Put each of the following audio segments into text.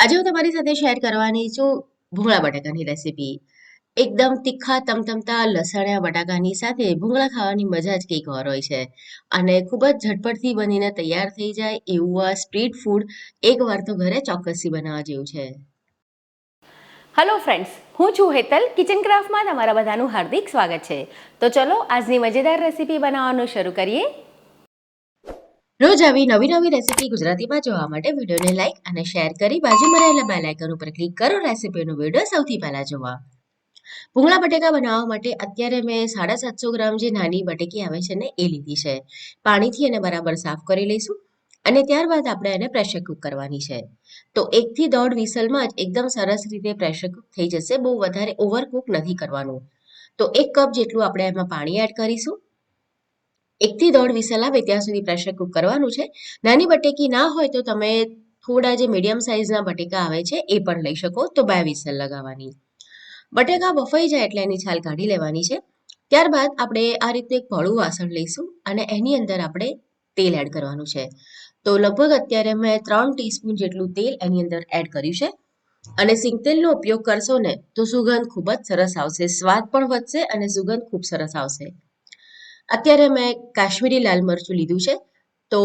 આજે હું તમારી સાથે શેર કરવાની છું ભૂંગળા બટાકાની રેસીપી એકદમ તીખા, તમતમતા, લસણિયા બટાકાની સાથે ભૂંગળા ખાવાની મજા જ કંઈક ઓર હોય છે. અને ખૂબ જ ઝટપટથી બનીને તૈયાર થઈ જાય એવું આ સ્ટ્રીટ ફૂડ એકવાર તો ઘરે ચોક્કસથી બનાવવા જેવું છે. હલો ફ્રેન્ડ્સ હું છું હેતલ કિચન ક્રાફ્ટમાં તમારા બધાનું હાર્દિક સ્વાગત છે. તો ચલો આજની મજેદાર રેસીપી બનાવવાનું શરૂ કરીએ. રોજ આવી નવી નવી રેસીપી ગુજરાતીમાં જોવા માટે વિડીયોને લાઈક અને શેર કરી બાજુમાં રહેલા બેલ આઇકન ઉપર ક્લિક કરો રેસીપીનો વીડિયો સૌથી પહેલા જોવા. ભૂંગળા બટેકા બનાવવા માટે અત્યારે મેં સાડા સાતસો ગ્રામ જે નાની બટેકી આવે છે ને એ લીધી છે. પાણીથી એને બરાબર સાફ કરી લઈશું અને ત્યારબાદ આપણે એને પ્રેશર કુક કરવાની છે. તો એકથી દોઢ વિસલમાં જ એકદમ સરસ રીતે પ્રેશર કુક થઈ જશે. બહુ વધારે ઓવરકુક નથી કરવાનું. તો એક કપ જેટલું આપણે એમાં પાણી એડ કરીશું. એકથી દોઢ વિસલ આવે ત્યાં સુધી પ્રેશર કુક કરવાનું છે. નાની બટેકી ના હોય તો તમે થોડા જે મીડિયમ સાઇઝના બટેકા આવે છે, એ પણ લઈ શકો. તો બે વિસલ લગાવવાની. બટેકા બફાઈ જાય એટલે એની છાલ કાઢી લેવાની છે. ત્યારબાદ આપણે આ રીતે એક ભળું વાસણ લઈશું અને એની અંદર આપણે તેલ એડ કરવાનું છે. તો લગભગ અત્યારે મેં ત્રણ ટીસ્પૂન જેટલું તેલ એની અંદર એડ કર્યું છે. અને સિંગતેલનો ઉપયોગ કરશો ને, તો સુગંધ ખૂબ જ સરસ આવશે. સ્વાદ પણ વધશે અને સુગંધ ખૂબ સરસ આવશે. અત્યારે મેં કાશ્મીરી લાલ મરચું લીધું છે. તો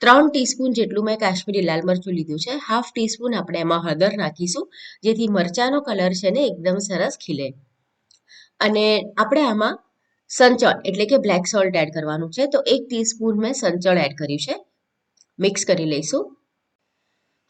ત્રણ ટીસ્પૂન જેટલું મેં કાશ્મીરી લાલ મરચું લીધું છે. હાફ ટીસ્પૂન આપણે એમાં હળદર નાખીશું, જેથી મરચાંનો કલર છે ને એકદમ સરસ ખીલે. અને આપણે આમાં સંચળ, એટલે કે બ્લેક સોલ્ટ એડ કરવાનું છે. તો એક ટીસ્પૂન મેં સંચળ એડ કર્યું છે. મિક્સ કરી લઈશું.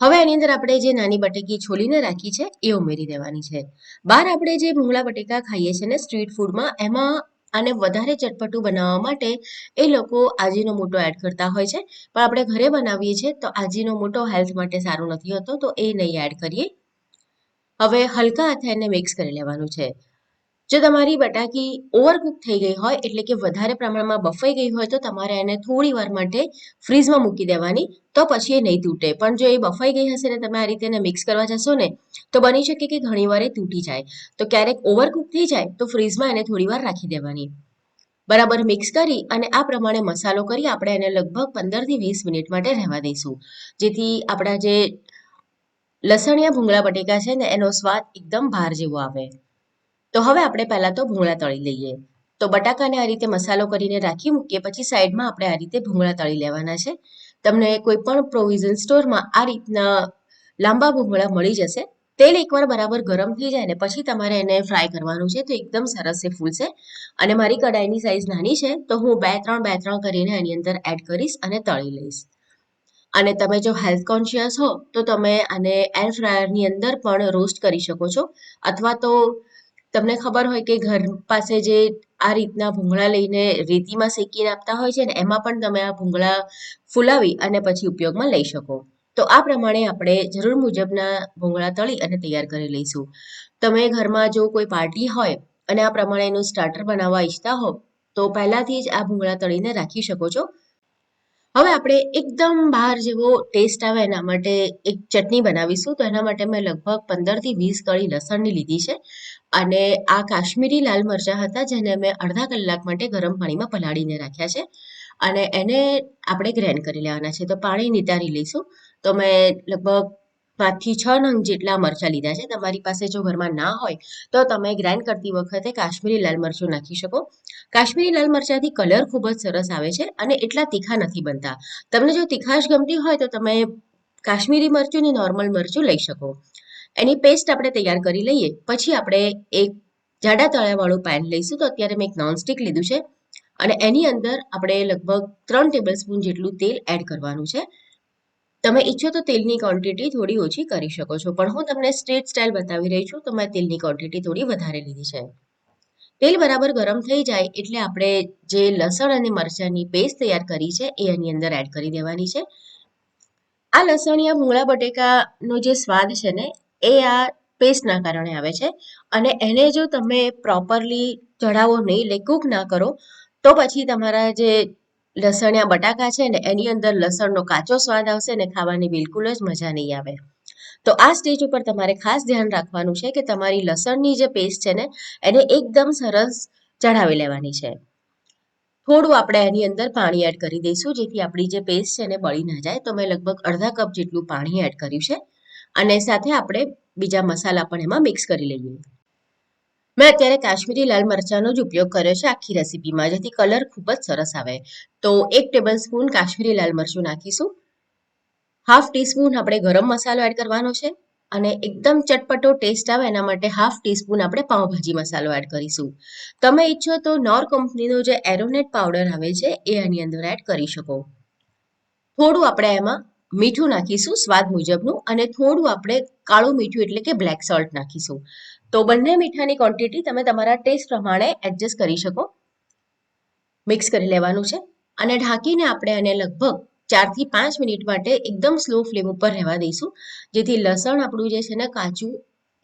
હવે એની અંદર આપણે જે નાની બટેકી છોલીને રાખી છે, એ ઉમેરી દેવાની છે. બહાર આપણે જે ભૂંગળા બટેકા ખાઈએ છીએ ને, સ્ટ્રીટ ફૂડમાં, એમાં આને વધારે ચટપટું બનાવવા માટે એ લોકો આજીનો મોટો એડ કરતા હોય છે. પણ આપણે ઘરે બનાવીએ છીએ તો આજીનો મોટો હેલ્થ માટે સારું નથી હોતો, તો એ નહીં એડ કરીએ. હવે હલકા હાથે એને મિક્સ કરી લેવાનું છે. જો તમારી બટાકી ઓવરકુક થઈ ગઈ હોય, એટલે કે વધારે પ્રમાણમાં બફાઈ ગઈ હોય, તો તમારે એને થોડી વાર માટે ફ્રીઝમાં મૂકી દેવાની, તો પછી એ નહીં તૂટે. પણ જો એ બફાઈ ગઈ હશે ને, તમે આ રીતે એને મિક્સ કરવા જશો ને, તો બની શકે કે ઘણી વાર એ તૂટી જાય. તો ક્યારેક ઓવરકુક થઈ જાય, તો ફ્રીઝમાં એને થોડી વાર રાખી દેવાની. બરાબર મિક્સ કરી અને આ પ્રમાણે મસાલો કરી આપણે એને લગભગ પંદરથી વીસ મિનિટ માટે રહેવા દઈશું. જેથી આપણા જે લસણિયા ભૂંગળા બટેકા છે ને, એનો સ્વાદ એકદમ ભાર જેવો આવે. તો હવે આપણે પહેલાં તો ભૂંગળા તળી લઈએ. તો બટાકાને આ રીતે મસાલો કરીને રાખી મૂકીએ, પછી સાઈડમાં આપણે આ રીતે ભૂંગળા તળી લેવાના છે. તમને કોઈ પણ પ્રોવિઝન સ્ટોરમાં આ રીતના લાંબા ભૂંગળા મળી જશે. તેલ એકવાર બરાબર ગરમ થઈ જાય ને પછી તમારે એને ફ્રાય કરવાનું છે, તો એકદમ સરસ એ ફૂલશે. અને મારી કડાઈની સાઈઝ નાની છે, તો હું બે ત્રણ બે ત્રણ કરીને એની અંદર એડ કરીશ અને તળી લઈશ. અને તમે જો હેલ્થ કોન્શિયસ હો, તો તમે આને એર ફ્રાયરની અંદર પણ રોસ્ટ કરી શકો છો. અથવા તો તમને ખબર હોય કે ઘર પાસે જે આ રીતના ભૂંગળા લઈને રેતીમાં શેકીને આપતા હોય છે ને, એમાં પણ તમે આ ભૂંગળા ફૂલાવી અને પછી ઉપયોગમાં લઈ શકો. તો આ પ્રમાણે આપણે જરૂર મુજબના ભૂંગળા તળી અને તૈયાર કરી લઈશું. તમે ઘરમાં જો કોઈ પાર્ટી હોય અને આ પ્રમાણેનું સ્ટાર્ટર બનાવવા ઈચ્છતા હો, તો પહેલાંથી જ આ ભૂંગળા તળીને રાખી શકો છો. હવે આપણે એકદમ બહાર જેવો ટેસ્ટ આવે એના માટે એક ચટણી બનાવીશું. તો એના માટે મેં લગભગ પંદરથી વીસ કળી લસણની લીધી છે અને આ કાશ્મીરી લાલ મરચાં હતા જેને મેં અડધા કલાક માટે ગરમ પાણીમાં પલાળીને રાખ્યા છે અને એને આપણે ગ્રેન્ડ કરી લેવાના છે. તો પાણી નિતારી લઈશું. તો મેં લગભગ પાંચથી છ નંગ જેટલા મરચાં લીધા છે. તમારી પાસે જો ઘરમાં ના હોય, તો તમે ગ્રાઇન્ડ કરતી વખતે કાશ્મીરી લાલ મરચું નાખી શકો. કાશ્મીરી લાલ મરચાંથી કલર ખૂબ જ સરસ આવે છે અને એટલા તીખા નથી બનતા. તમને જો તીખાશ ગમતી હોય, તો તમે કાશ્મીરી મરચું ને નોર્મલ મરચું લઈ શકો. એની પેસ્ટ આપણે તૈયાર કરી લઈએ. પછી આપણે એક જાડા તળાવાળું પેન લઈશું. તો અત્યારે મેં એક નોનસ્ટિક લીધું છે. અને એની અંદર આપણે લગભગ ત્રણ ટેબલ સ્પૂન જેટલું તેલ એડ કરવાનું છે. તમે ઈચ્છો તો તેલની ક્વોન્ટિટી થોડી ઓછી કરી શકો છો. પણ હું તમને સ્ટ્રેટ સ્ટાઇલ બતાવી રહી છું, તો મેં તેલની ક્વોન્ટિટી થોડી વધારે લીધી છે. તેલ બરાબર ગરમ થઈ જાય એટલે આપણે જે લસણ અને મરચાંની પેસ્ટ તૈયાર કરી છે, એ એની અંદર એડ કરી દેવાની છે. આ લસણિયા મૂળા બટેકાનો જે સ્વાદ છે ને, એ આ પેસ્ટના કારણે આવે છે. અને એને જો તમે પ્રોપરલી ચઢાવો નહીં, એટલે કૂક ના કરો, તો પછી તમારા જે લસણિયા બટાકા છે ને, એની અંદર લસણનો કાચો સ્વાદ આવશે ને, ખાવાની બિલકુલ જ મજા નહીં આવે. તો આ સ્ટેજ ઉપર તમારે ખાસ ધ્યાન રાખવાનું છે કે તમારી લસણની જે પેસ્ટ છે ને, એને એકદમ સરસ ચઢાવી લેવાની છે. થોડું આપણે એની અંદર પાણી એડ કરી દઈશું, જેથી આપણી જે પેસ્ટ છે એને બળી ના જાય. તો મેં લગભગ અડધા કપ જેટલું પાણી એડ કર્યું છે. અને સાથે આપણે બીજા મસાલા પણ એમાં મિક્સ કરી લઈએ. મેં અત્યારે કાશ્મીરી લાલ મરચાંનો જ ઉપયોગ કર્યો છે આખી રેસીપીમાં, જેથી કલર ખૂબ જ સરસ આવે. તો એક ટેબલ સ્પૂન કાશ્મીરી લાલ મરચું નાખીશું. હાફ ટીસ્પૂન આપણે ગરમ મસાલો એડ કરવાનો છે અને એકદમ ચટપટો ટેસ્ટ આવે એના માટે હાફ ટીસ્પૂન આપણે પાઉંભાજી મસાલો એડ કરીશું. તમે ઈચ્છો તો નોર કંપનીનો જે એરોનેટ પાવડર આવે છે એ આની અંદર એડ કરી શકો. થોડું આપણે એમાં મીઠું નાખીશું સ્વાદ મુજબનું અને થોડું આપણે કાળું મીઠું એટલે કે બ્લેક સોલ્ટ નાખીશું. તો બંને મીઠાની ક્વોન્ટિટી તમે તમારા ટેસ્ટ પ્રમાણે એડજસ્ટ કરી શકો. મિક્સ કરી લેવાનું છે અને ઢાંકીને આપણે એને લગભગ ચારથી પાંચ મિનિટ માટે એકદમ સ્લો ફ્લેમ ઉપર રહેવા દઈશું. જેથી લસણ આપણું જે છે ને કાચું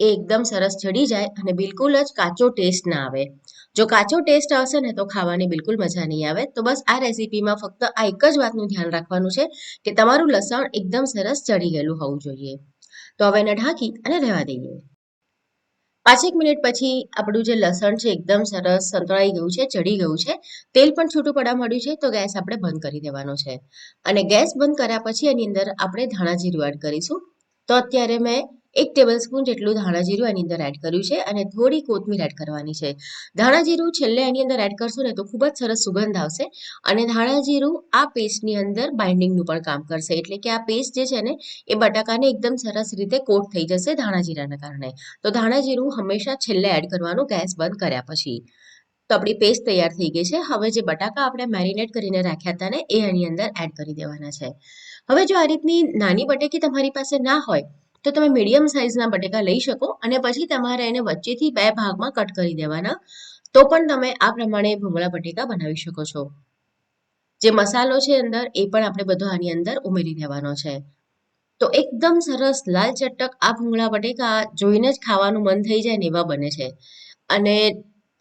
એ એકદમ સરસ ચડી જાય અને બિલકુલ જ કાચો ટેસ્ટ ના આવે. જો કાચો ટેસ્ટ આવશે ને તો ખાવાની બિલકુલ મજા નહીં આવે. તો બસ આ રેસીપીમાં ફક્ત આ એક જ વાતનું ધ્યાન રાખવાનું છે કે તમારું લસણ એકદમ સરસ ચડી ગયેલું હોવું જોઈએ. તો હવે એને ઢાંકી અને રહેવા દઈએ. પાંચેક મિનિટ પછી આપણું જે લસણ છે, એકદમ સરસ સંતળાઈ ગયું છે ચડી ગયું છે. તેલ પણ છૂટું પડવા મળ્યું છે, તો ગેસ આપણે બંધ કરી દેવાનો છે. અને ગેસ બંધ કર્યા પછી એની અંદર આપણે ધાણા જીરું કરીશું. તો અત્યારે મેં એક ટેબલ સ્પૂન જેટલું ધાણા જીરું એની અંદર એડ કર્યું છે અને થોડી કોથમીર એડ કરવાની છે. ધાણા જીરું છેલ્લે એની અંદર એડ કરશો ને તો ખૂબ જ સરસ સુગંધ આવશે અને ધાણા જીરું આ પેસ્ટની અંદર બાઇન્ડિંગનું પણ કામ કરશે. એટલે કે આ પેસ્ટ જે છે ને, એ બટાકાને એકદમ સરસ રીતે કોટ થઈ જશે ધાણા જીરાના કારણે. તો ધાણા જીરું હંમેશા છેલ્લે એડ કરવાનું ગેસ બંધ કર્યા પછી. તો આપણી પેસ્ટ તૈયાર થઈ ગઈ છે. હવે જે બટાકા આપણે મેરિનેટ કરીને રાખ્યા હતા ને, એ એની અંદર એડ કરી દેવાના છે. હવે જો આ રીતની નાની બટેકી તમારી પાસે ના હોય તો તમે મીડિયમ સાઇઝના બટેકા લઈ શકો અને પછી તમારે એને વચ્ચેથી બે ભાગમાં કટ કરી દેવાના. તો પણ તમે આ પ્રમાણે ભૂંગળા બટેકા બનાવી શકો છો. જે મસાલો છે અંદર, એ પણ આપણે બધો આની અંદર ઉમેરી દેવાનો છે. તો એકદમ સરસ લાલ ચટક આ ભૂંગળા બટેકા જોઈને જ ખાવાનું મન થઈ જાય ને એવા બને છે. અને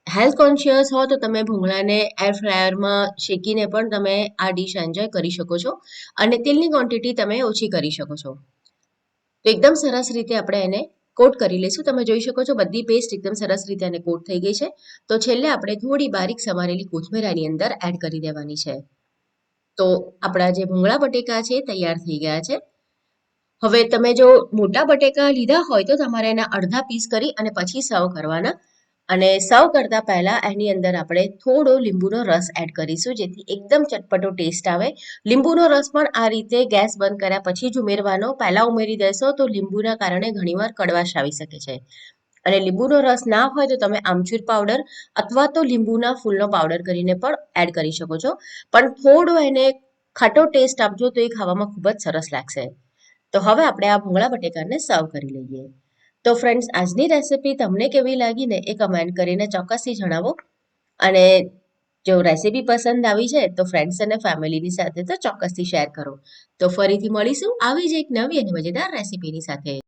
હેલ્થ કોન્શિયસ હો તો તમે ભૂંગળાને એર ફ્રાયરમાં શેકીને પણ તમે આ ડીશ એન્જોય કરી શકો છો. અને તેલની ક્વોન્ટિટી તમે ઓછી કરી શકો છો. તો એકદમ સરસ રીતે આપણે એને કોટ કરી લઈશું. તમે જોઈ શકો છો બધી પેસ્ટ એકદમ સરસ રીતે એને કોટ થઈ ગઈ છે. તો છેલ્લે આપણે થોડી બારીક સમારેલી કોથમીરાની અંદર એડ કરી દેવાની છે. તો આપણા જે ભૂંગળા બટેકા છે તૈયાર થઈ ગયા છે. હવે તમે જો મોટા બટેકા લીધા હોય તો તમારે એના અડધા પીસ કરી અને પછી સર્વ કરવાના. અને સર્વ કરતા પહેલા એની અંદર આપણે થોડો લીંબુનો રસ એડ કરીશું, જેથી એકદમ ચટપટો ટેસ્ટ આવે. લીંબુનો રસ પણ આ રીતે ગેસ બંધ કર્યા પછી જ ઉમેરવાનો. પહેલા ઉમેરી દેશો તો લીંબુના કારણે ઘણીવાર કડવાશ આવી શકે છે. અને લીંબુનો રસ ના હોય તો તમે આમચૂર પાવડર અથવા તો લીંબુના ફૂલનો પાવડર કરીને પણ એડ કરી શકો છો. પણ થોડો એને ખાટો ટેસ્ટ આપજો તો એ ખાવામાં ખૂબ જ સરસ લાગશે. તો હવે આપણે આ ભૂંગળા બટેકાને સર્વ કરી લઈએ. તો ફ્રેન્ડ્સ આજની રેસીપી તમને કેવી લાગીને એ કમેન્ટ કરીને ચોક્કસથી જણાવો. અને જો રેસીપી પસંદ આવી છે, તો ફ્રેન્ડ્સ અને ફેમિલીની સાથે તો ચોક્કસથી શેર કરો. તો ફરીથી મળીશું. આવી જ એક નવી અને મજેદાર રેસીપીની સાથે.